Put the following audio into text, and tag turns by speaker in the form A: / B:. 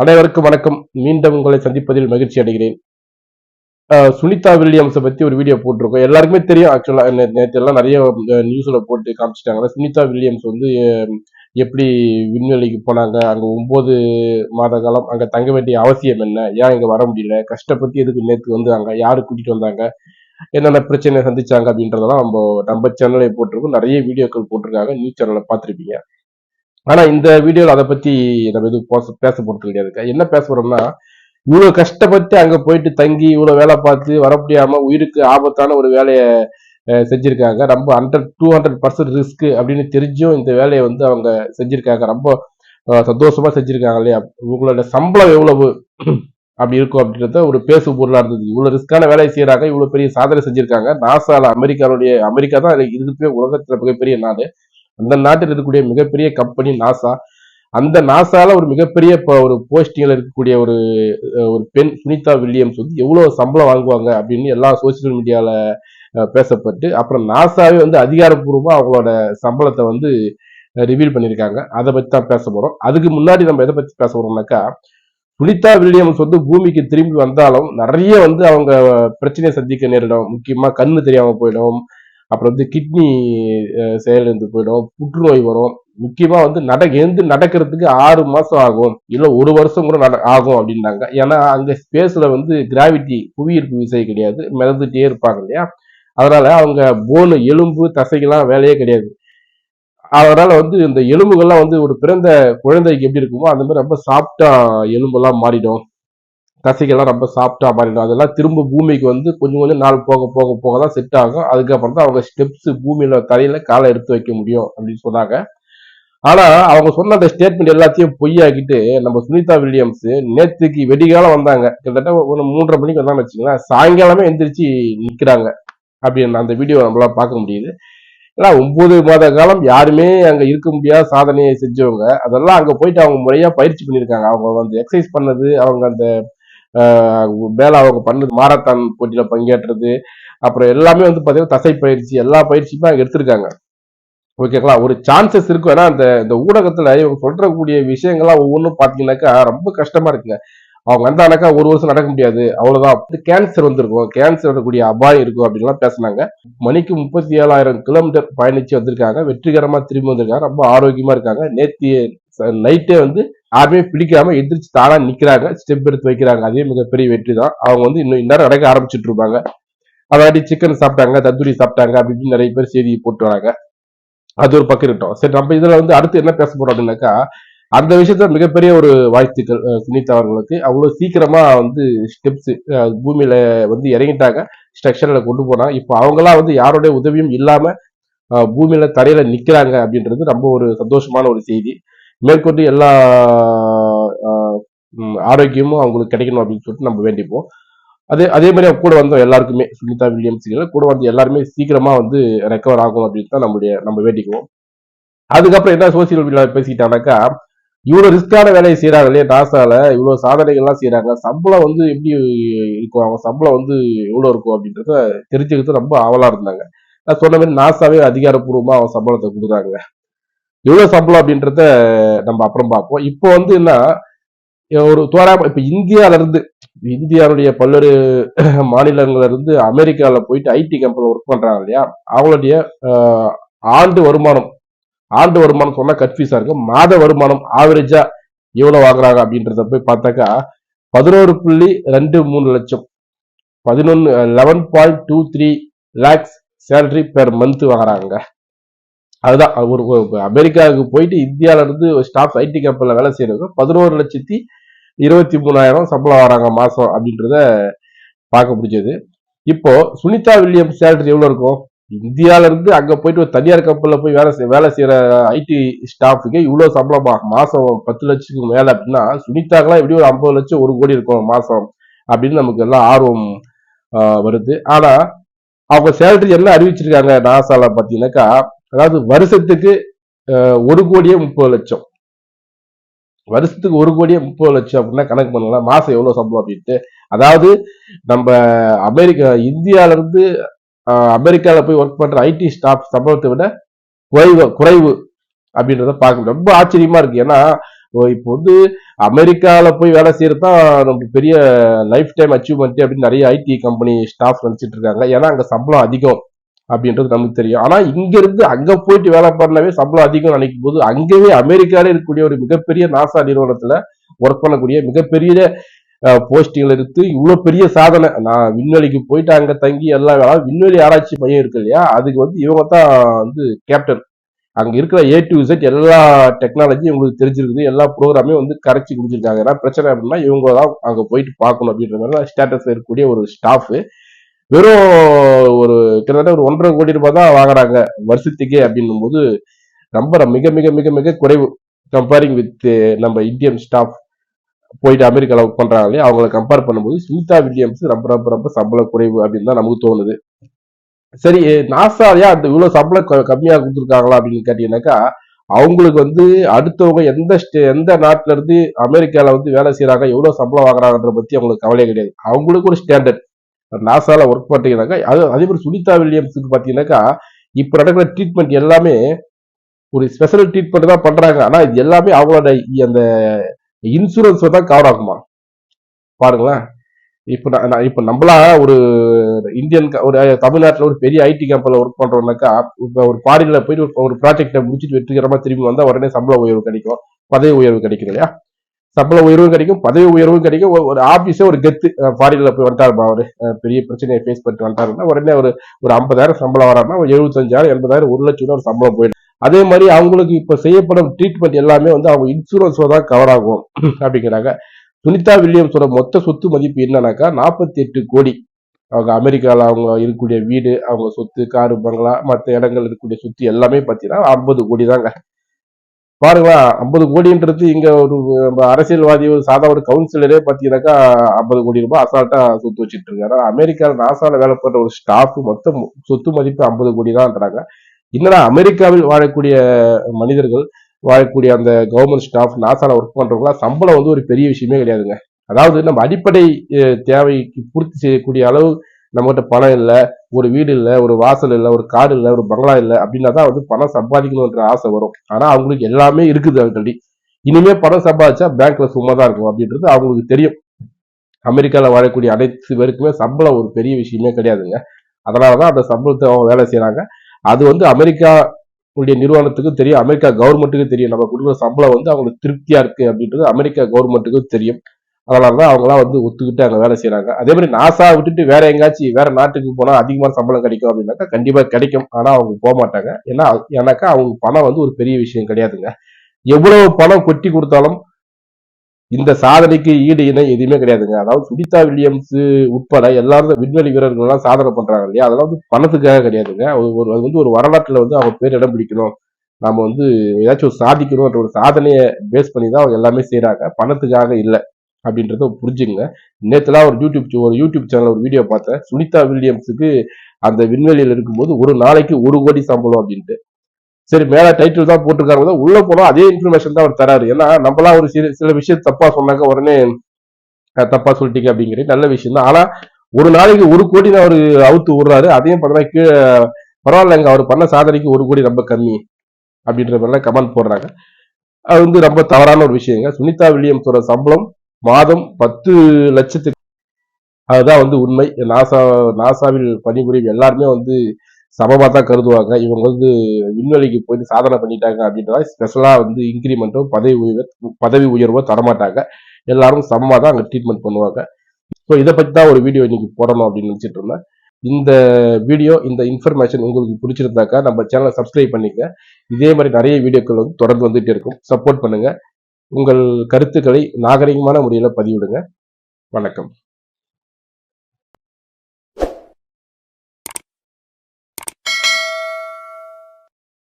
A: அனைவருக்கும் வணக்கம். மீண்டும் உங்களை சந்திப்பதில் மகிழ்ச்சி அடைகிறேன். சுனிதா வில்லியம்ஸை பத்தி ஒரு வீடியோ போட்டிருக்கோம். எல்லாருக்குமே தெரியும் ஆக்சுவலா நேற்று எல்லாம் நிறைய நியூஸ்ல போட்டு காமிச்சிட்டாங்க. சுனிதா வில்லியம்ஸ் வந்து எப்படி விண்வெளிக்கு போனாங்க? அங்க ஒன்பது மாத காலம் அங்க தங்க வேண்டிய அவசியம் என்ன? ஏன் இங்க வர முடியல? கஷ்டப்பட்டு எதுக்கு நேற்று வந்தாங்க? யாரு கூட்டிட்டு வந்தாங்க? என்னென்ன பிரச்சனை சந்திச்சாங்க? அப்படின்றதெல்லாம் நம்ம நம்ம சேனலே போட்டிருக்கோம். நிறைய வீடியோக்கள் போட்டிருக்காங்க. நியூஸ் சேனல்ல பார்த்துருப்பீங்க. ஆனா இந்த வீடியோல அதை பத்தி நம்ம எதுவும் பேச போறது கிடையாது. என்ன பேச போறோம்னா இவ்வளவு கஷ்டப்பட்டு அங்க போயிட்டு தங்கி இவ்வளவு வேலை பார்த்து வர முடியாம உயிருக்கு ஆபத்தான ஒரு வேலையை செஞ்சிருக்காங்க. ரொம்ப hundred to hundred percent risk அப்படின்னு தெரிஞ்சும் இந்த வேலையை வந்து அவங்க செஞ்சிருக்காங்க. ரொம்ப சந்தோஷமா செஞ்சிருக்காங்க இல்லையா? உங்களோட சம்பளம் எவ்வளவு அப்படி இருக்கும் அப்படின்றத ஒரு பேசு பொருளா இருந்தது. இவ்வளவு ரிஸ்கான வேலையை செய்யறாங்க இவ்வளவு பெரிய சாதனை செஞ்சிருக்காங்க. நாசால அமெரிக்காவுடைய அமெரிக்கா தான் இருக்கிற உலகத்துல மிகப்பெரிய நாடு. அந்த நாட்டில் இருக்கக்கூடிய மிகப்பெரிய கம்பெனி நாசா அந்த நாசால ஒரு மிகப்பெரிய ஒரு போஸ்டிங்ல இருக்கக்கூடிய ஒரு ஒரு பெண் சுனிதா வில்லியம்ஸ் வந்து எவ்வளவு சம்பளம் வாங்குவாங்க அப்படின்னு எல்லா சோசியல் மீடியால பேசப்பட்டு அப்புறம் நாசாவே வந்து அதிகாரப்பூர்வமா அவங்களோட சம்பளத்தை வந்து ரிவீல் பண்ணியிருக்காங்க. அதை பத்தி தான் பேச போறோம். அதுக்கு முன்னாடி நம்ம எதை பத்தி பேச போறோம்னாக்கா சுனிதா வில்லியம்ஸ் வந்து பூமிக்கு திரும்பி வந்தாலும் நிறைய வந்து அவங்க பிரச்சனையை சந்திக்க நேரிடும். முக்கியமா கண்ணு தெரியாம போயிடும். அப்புறம் வந்து கிட்னி செயலிழந்து போயிடும் புற்றுநோய் வரும். முக்கியமா வந்து நட எழுந்து நடக்கிறதுக்கு ஆறு மாசம் ஆகும். இல்லை ஒரு வருஷம் கூட நட ஆகும் அப்படின்னாங்க. ஏன்னா அங்க ஸ்பேஸ்ல வந்து கிராவிட்டி புவியீர்ப்பு விசை கிடையாது. மிதந்துட்டே இருப்பாங்க இல்லையா? அதனால அவங்க போனு எலும்பு தசைகள்லாம் வேலையே கிடையாது. அதனால வந்து இந்த எலும்புகள்லாம் வந்து ஒரு பிறந்த குழந்தைக்கு எப்படி இருக்குமோ அந்த மாதிரி ரொம்ப சாஃப்டா எலும்பெல்லாம் மாறிடும். தசைகள்லாம் ரொம்ப சாப்பிட்டா மாறிடும். அதெல்லாம் திரும்ப பூமிக்கு வந்து கொஞ்சம் கொஞ்சம் நாள் போக போக போக தான் செட் ஆகும். அதுக்கப்புறம் தான் அவங்க ஸ்டெப்ஸ் பூமியில தரையில காலை எடுத்து வைக்க முடியும் அப்படின்னு சொன்னாங்க. ஆனா அவங்க சொன்ன அந்த ஸ்டேட்மெண்ட் எல்லாத்தையும் பொய்யாக்கிட்டு நம்ம சுனிதா வில்லியம்ஸ் நேத்துக்கு வெடிகாலம் வந்தாங்க. கிட்டத்தட்ட ஒரு மூன்றரை மணிக்கு வந்தாங்க வச்சுங்களேன் சாயங்காலமே எந்திரிச்சு நிக்கிறாங்க. அப்படின்னு அந்த வீடியோ நம்மளால பார்க்க முடியுது. ஏன்னா ஒன்பது மாத காலம் யாருமே அங்க இருக்க முடியாத சாதனையை செஞ்சவங்க. அதெல்லாம் அங்க போயிட்டு அவங்க முறையா பயிற்சி பண்ணியிருக்காங்க. அவங்க வந்து எக்ஸசைஸ் பண்ணது அவங்க அந்த ஆஹ், அவங்க பண்ணது மாரத்தான் போட்டியில் பங்கேற்றது அப்புறம் எல்லாமே வந்து பார்த்தீங்கன்னா தசை பயிற்சி எல்லா பயிற்சியுமே அங்கே எடுத்திருக்காங்க. ஓகேங்களா ஒரு சான்சஸ் இருக்கும். ஏன்னா அந்த இந்த ஊடகத்தில் இவங்க சொல்கிறக்கூடிய விஷயங்கள்லாம் ஒவ்வொன்றும் பார்த்தீங்கன்னாக்கா ரொம்ப கஷ்டமாக இருக்குங்க. அவங்க வந்தானாக்கா ஒரு வருஷம் நடக்க முடியாது. அவ்வளோதான் கேன்சர் வந்திருக்கும். கேன்சர் வரக்கூடிய அபாயம் இருக்கும் அப்படின்லாம் பேசுனாங்க. மணிக்கு முப்பத்தி ஏழாயிரம் கிலோமீட்டர் பயணிச்சு வந்திருக்காங்க. வெற்றிகரமாக திரும்பி வந்திருக்காங்க. ரொம்ப ஆரோக்கியமாக இருக்காங்க. நேற்று நைட்டே வந்து யாருமே பிடிக்காம எந்திரிச்சு தானா நிக்கிறாங்க ஸ்டெப் எடுத்து வைக்கிறாங்க. அதே மிகப்பெரிய வெற்றி தான். அவங்க வந்து இன்னும் இந்நேரம் நடக்க ஆரம்பிச்சுட்டு இருப்பாங்க. அதாட்டி சிக்கன் சாப்பிட்டாங்க தந்தூரி சாப்பிட்டாங்க அப்படின்னு நிறைய பேர் செய்தியை போட்டு வராங்க. அது ஒரு பக்கம் இருக்கட்டும். சரி நம்ம இதுல வந்து அடுத்து என்ன பேச போறோம் அப்படின்னாக்கா அந்த விஷயத்துல மிகப்பெரிய ஒரு வாழ்த்துக்கள் சுனிதா அவர்களுக்கு. அவ்வளவு சீக்கிரமா வந்து ஸ்டெப்ஸ் பூமியில வந்து இறங்கிட்டாங்க. ஸ்ட்ரக்சர்ல கொண்டு போனா இப்போ அவங்களாம் வந்து யாரோடைய உதவியும் இல்லாம பூமியில தரையில நிக்கிறாங்க அப்படின்றது ரொம்ப ஒரு சந்தோஷமான ஒரு செய்தி. மேற்கொண்டு எல்லா ஆரோக்கியமும் அவங்களுக்கு கிடைக்கணும் அப்படின்னு சொல்லிட்டு நம்ம வேண்டிப்போம். அதே அதே மாதிரி அவங்க கூட வந்தோம் எல்லாருக்குமே சுனிதா வில்லியம்ஸ் கூட வந்து எல்லாருமே சீக்கிரமா வந்து ரெக்கவர் ஆகும் அப்படின்னு தான் நம்முடைய நம்ம வேண்டிக்குவோம். அதுக்கப்புறம் என்ன சோசியல் மீடியாவில் பேசிக்கிட்டானாக்கா இவ்வளவு ரிஸ்கான வேலையை செய்யறாங்க இல்லையா நாசால இவ்வளவு சாதனைகள்லாம் செய்யறாங்க சம்பளம் வந்து எப்படி இருக்கும் அவங்க சம்பளம் வந்து எவ்வளவு இருக்கும் அப்படின்றத தெரிஞ்சுக்கிறது ரொம்ப ஆவலா இருந்தாங்க. நான் சொன்ன மாதிரி நாசாவே அதிகாரப்பூர்வமா அவங்க சம்பளத்தை கொடுக்குறாங்க. எவ்வளவு சம்பளம் அப்படின்றத நம்ம அப்புறம் பார்ப்போம். இப்போ வந்து என்ன ஒரு தோராம இப்ப இந்தியால இருந்து இந்தியாவுடைய பல்வேறு மாநிலங்கள்ல இருந்து அமெரிக்கால போயிட்டு ஐடி கம்பெனில ஒர்க் பண்றாங்க இல்லையா? அவங்களுடைய ஆண்டு வருமானம் ஆண்டு வருமானம் சொன்னா கன்ஃபியூஸா இருக்கு மாத வருமானம் ஆவரேஜா எவ்வளவு வாங்குறாங்க அப்படின்றத போய் பார்த்தாக்கா பதினோரு புள்ளி ரெண்டு மூணு லட்சம் பதினொன்னு eleven point two three lakhs salary per month வாங்குறாங்க. அதுதான். ஒரு அமெரிக்காவுக்கு போயிட்டு இந்தியால இருந்து ஸ்டாஃப் ஐடி கம்பெனில வேலை செய்யறவங்க பதினோரு லட்சத்தி இருபத்தி மூணாயிரம் சம்பளம் வராங்க மாசம் அப்படின்றத பார்க்க முடிஞ்சது. இப்போ சுனிதா வில்லியம்ஸ் சேலரி எவ்வளவு இருக்கும்? இந்தியால இருந்து அங்க போயிட்டு ஒரு தனியார் கம்பெனில போய் வேலை செய்- வேலை செய்யற ஐடி ஸ்டாஃபுக்கு இவ்வளவு சம்பளமா? மாசம் பத்து லட்சத்துக்கு மேல அப்படின்னா சுனிதாக்கெல்லாம் எப்படி ஒரு ஐம்பது லட்சம் ஒரு கோடி இருக்கும் மாசம் அப்படின்னு நமக்கு எல்லாம் ஆர்வம் வருது. ஆனா அவங்க சேலரி என்ன அறிவிச்சிருக்காங்க நாசால பாத்தீங்கன்னாக்கா அதாவது வருஷத்துக்கு ஒரு கோடியே முப்பது லட்சம். வருஷத்துக்கு ஒரு கோடியே முப்பது லட்சம் அப்படின்னா கணக்கு பண்ணலாம். மாசம் எவ்வளவு சம்பளம் அப்படின்ட்டு. அதாவது நம்ம அமெரிக்கா இந்தியால இருந்து அமெரிக்கால போய் ஒர்க் பண்ற ஐடி ஸ்டாஃப் சம்பளத்தை விட குறைவு குறைவு அப்படின்றத பார்க்க ரொம்ப ஆச்சரியமா இருக்கு. ஏன்னா ஓ, இப்போ வந்து அமெரிக்கால போய் வேலை செய்யறது தான் நமக்கு பெரிய லைஃப் டைம் அச்சீவ்மெண்ட் அப்படின்னு நிறைய ஐடி கம்பெனி ஸ்டாஃப் நினைச்சிட்டு இருக்காங்க. ஏன்னா அங்க சம்பளம் அதிகம். அப்படின்றது நமக்கு தெரியும். ஆனா இங்க இருந்து அங்க போயிட்டு வேலை பண்ணவே சம்பளம் அதிகம் நினைக்கும் போது அங்கேயே அமெரிக்காலே இருக்கக்கூடிய ஒரு மிகப்பெரிய நாசா நிறுவனத்துல ஒர்க் பண்ணக்கூடிய மிகப்பெரிய போஸ்டிங்ல இருந்து இவ்வளவு பெரிய சாதனை. நான் விண்வெளிக்கு போயிட்டு அங்க தங்கி எல்லா வேலை விண்வெளி ஆராய்ச்சி மையம் இருக்கு இல்லையா? அதுக்கு வந்து இவங்க தான் வந்து கேப்டன் அங்க இருக்கிற ஏ டு Z எல்லா டெக்னாலஜியும் இவங்களுக்கு தெரிஞ்சிருக்குது. எல்லா ப்ரோக்ராமே வந்து கரைச்சி குடிச்சிருக்காங்க ஏன்னா பிரச்சனை அப்படின்னா இவங்க தான் அங்க போயிட்டு பார்க்கணும் அப்படின்ற மாதிரி ஸ்டேட்டஸ்ல இருக்கக்கூடிய ஒரு ஸ்டாஃப் வெறும் ஒரு கிட்டத்தட்ட ஒரு ஒன்றரை கோடி ரூபாய் தான் வாங்குறாங்க வருஷத்துக்கே அப்படின்னும் போது ரொம்ப மிக மிக மிக மிக குறைவு. கம்பேரிங் வித் eh, நம்ம இந்தியன் ஸ்டாஃப் போயிட்டு அமெரிக்கால ஒர்க் பண்றாங்க இல்லையா அவங்களை கம்பேர் பண்ணும்போது சுனிதா வில்லியம்ஸ் ரொம்ப ரொம்ப ரொம்ப சம்பளம் குறைவு அப்படின்னு தான் நமக்கு தோணுது. சரி eh, நாசாலையா அந்த இவ்வளவு சம்பளம் க- கம்மியா கொடுத்துருக்காங்களா அப்படின்னு கேட்டீங்கன்னாக்கா அவங்களுக்கு வந்து அடுத்தவங்க எந்த ஸ்டே- எந்த நாட்டுல இருந்து அமெரிக்கால வந்து வேலை செய்யறாங்க எவ்வளவு சம்பளம் வாங்குறாங்கன்ற பத்தி அவங்களுக்கு கவலையே கிடையாது. அவங்களுக்கு ஒரு ஸ்டாண்டர்ட் நாசால ஒர்க் பண்றீங்கன்னாக்கா அது அதே மாதிரி சுனிதா வில்லியம்ஸுக்கு பார்த்தீங்கன்னாக்கா இப்போ நடக்கிற ட்ரீட்மெண்ட் எல்லாமே ஒரு ஸ்பெஷல் ட்ரீட்மெண்ட் தான் பண்ணுறாங்க ஆனால் இது எல்லாமே அவங்களோட அந்த இன்சூரன்ஸ் தான் கவர் ஆகுமா? பாருங்களேன். இப்போ நான் இப்போ நம்மளா ஒரு இந்தியன் ஒரு தமிழ்நாட்டில் ஒரு பெரிய ஐடி கேம்பில் ஒர்க் பண்ணுறோம்னாக்கா இப்போ ஒரு ஃபாரினில் போயிட்டு ஒரு- ப்ராஜெக்டை முடிச்சுட்டு வெற்றிகரமாக திரும்பி வந்தால் உடனே சம்பள உயர்வு கிடைக்கும். பதவி உயர்வு கிடைக்கும் இல்லையா? சம்பள உயர்வும் கிடைக்கும் பதவி உயர்வும் கிடைக்கும். ஒரு- ஆபீஸே ஒரு கெத்து ஃபாரின்ல போய் வந்துட்டாருப்பா அவரு. பெரிய பிரச்சனையை ஃபேஸ் பண்ணிட்டு வந்துட்டாருன்னா உடனே ஒரு ஒரு ஐம்பதாயிரம் சம்பளம் வராருன்னா ஒரு எழுபத்தஞ்சாயிரம் எண்பதாயிரம் ஒரு லட்சம் ரூபா ஒரு சம்பளம் போயிடும். அதே மாதிரி அவங்களுக்கு இப்ப செய்யப்படும் ட்ரீட்மெண்ட் எல்லாமே வந்து அவங்க இன்சூரன்ஸ்ல தான் கவர் ஆகும் அப்படிங்கிறாங்க. சுனிதா வில்லியம்ஸோட மொத்த சொத்து மதிப்பு என்னன்னாக்கா நாற்பத்தி எட்டு கோடி. அவங்க அமெரிக்காவில் அவங்க இருக்கக்கூடிய வீடு அவங்க சொத்து காரு பங்களா மற்ற இடங்கள் இருக்கக்கூடிய சொத்து எல்லாமே பார்த்தீங்கன்னா ஐம்பது கோடி தாங்க பாருங்களா ஐம்பது கோடின்றது இங்க ஒரு நம்ம அரசியல்வாதி ஒரு சாதா ஒரு கவுன்சிலரே பார்த்தீங்கன்னாக்கா ஐம்பது கோடி ரூபாய் அசால்ட்டா சொத்து வச்சுட்டு இருக்காரு. அமெரிக்கா நாசால வேலை பண்ற ஒரு ஸ்டாஃப் மொத்தம் சொத்து மதிப்பு ஐம்பது கோடி தான்ன்றாங்க. என்னடா அமெரிக்காவில் வாழக்கூடிய மனிதர்கள் வாழக்கூடிய அந்த கவர்மெண்ட் ஸ்டாஃப் நாசால ஒர்க் பண்றவங்களா சம்பளம் வந்து ஒரு பெரிய விஷயமே கிடையாதுங்க. அதாவது நம்ம அடிப்படை தேவைக்கு பூர்த்தி செய்யக்கூடிய அளவு நம்மகிட்ட பணம் இல்லை. ஒரு வீடு இல்லை ஒரு வாசல் இல்லை ஒரு காடு இல்லை ஒரு பங்களா இல்லை அப்படின்னா தான் வந்து பணம் சம்பாதிக்கணுன்ற ஆசை வரும். ஆனால் அவங்களுக்கு எல்லாமே இருக்குது ஆல்ரெடி இனிமே பணம் சம்பாதிச்சா பேங்க்ல சும்மா தான் இருக்கும் அப்படின்றது அவங்களுக்கு தெரியும். அமெரிக்காவில் வாழக்கூடிய அனைத்து பேருக்குமே சம்பளம் ஒரு பெரிய விஷயமே கிடையாதுங்க. அதனாலதான் அந்த சம்பளத்தை அவங்க வேலை செய்கிறாங்க அது வந்து அமெரிக்கா உடைய நிறுவனத்துக்கும் தெரியும் அமெரிக்கா கவர்மெண்ட்டுக்கும் தெரியும். நம்ம கொடுக்குற சம்பளம் வந்து அவங்களுக்கு திருப்தியாக இருக்கு அப்படின்றது அமெரிக்கா கவர்மெண்ட்டுக்கும் தெரியும். அதனாலதான் அவங்களாம் வந்து ஒத்துக்கிட்டு அங்கே வேலை செய்கிறாங்க அதே மாதிரி நாசா விட்டுட்டு வேற எங்காச்சும் வேற நாட்டுக்கு போனால் அதிகமான சம்பளம் கிடைக்கும் அப்படின்னாக்கா கண்டிப்பாக கிடைக்கும். ஆனால் அவங்க போக மாட்டாங்க. ஏன்னா ஏன்னாக்கா அவங்க பணம் வந்து ஒரு பெரிய விஷயம் கிடையாதுங்க. எவ்வளவு பணம் கொட்டி கொடுத்தாலும் இந்த சாதனைக்கு ஈடு இணை எதுவுமே கிடையாதுங்க. அதாவது சுனிதா வில்லியம்ஸ் உட்பட எல்லாரும் விண்வெளி வீரர்கள்லாம் சாதனை பண்றாங்க இல்லையா? அதெல்லாம் வந்து பணத்துக்காக கிடையாதுங்க. ஒரு அது வந்து ஒரு வரலாற்றுல வந்து அவங்க பேர் இடம் பிடிக்கணும். நாம் வந்து ஏதாச்சும் ஒரு சாதிக்கணும்ன்ற ஒரு சாதனையை பேஸ் பண்ணி தான் அவங்க எல்லாமே செய்கிறாங்க பணத்துக்காக இல்லை. அப்படின்றத புரிஞ்சுங்க நேற்றுலாம் ஒரு யூடியூப் ஒரு யூடியூப் சேனல் ஒரு வீடியோ பார்த்தேன். சுனிதா வில்லியம்ஸுக்கு அந்த விண்வெளியில் இருக்கும்போது ஒரு நாளைக்கு ஒரு கோடி சம்பளம் அப்படின்ட்டு. சரி மேல டைட்டில் தான் போட்டிருக்காங்க. உள்ள போனா அதே இன்ஃபர்மேஷன் தான் அவர் தராரு. ஏன்னா நம்மளாம் ஒரு சில சில விஷயம் தப்பா சொன்னாங்க உடனே தப்பா சொல்லிட்டீங்க அப்படிங்கிறது நல்ல விஷயம் தான். ஆனா ஒரு நாளைக்கு ஒரு கோடி தான் அவரு அவுத்து விடுறாரு. அதையும் பார்த்தீங்கன்னா கீழே பரவாயில்லைங்க. அவர் பண்ண சாதனைக்கு ஒரு கோடி ரொம்ப கம்மி அப்படின்ற மாதிரிலாம் கமெண்ட் போடுறாங்க. அது வந்து ரொம்ப தவறான ஒரு விஷயங்க. சுனிதா வில்லியம்ஸோட சம்பளம் மாதம் பத்து லட்சத்துக்கு அதுதான் வந்து உண்மை. நாசா நாசாவில் பணிபுரியும் எல்லாருமே வந்து சமமாக தான் கருதுவாங்க. இவங்க வந்து விண்வெளிக்கு போயிட்டு சாதனை பண்ணிட்டாங்க அப்படின்றத ஸ்பெஷலாக வந்து இன்க்ரிமெண்ட்டோ பதவி உயர்வோ பதவி உயர்வோ தரமாட்டாங்க. எல்லாரும் சமமாக தான் அங்கே ட்ரீட்மெண்ட் பண்ணுவாங்க. ஸோ இதை பற்றி தான் ஒரு வீடியோ இன்னைக்கு போடணும் அப்படின்னு நினச்சிட்டு இருந்தேன். இந்த வீடியோ இந்த இன்ஃபர்மேஷன் உங்களுக்கு பிடிச்சிருந்தாக்கா நம்ம சேனலை சப்ஸ்கிரைப் பண்ணிக்க இதே மாதிரி நிறைய வீடியோக்கள் வந்து தொடர்ந்து வந்துகிட்டே இருக்கும். சப்போர்ட் பண்ணுங்கள் உங்கள் கருத்துக்களை நாகரிகமான முறையில் பதிவிடுங்க. வணக்கம்.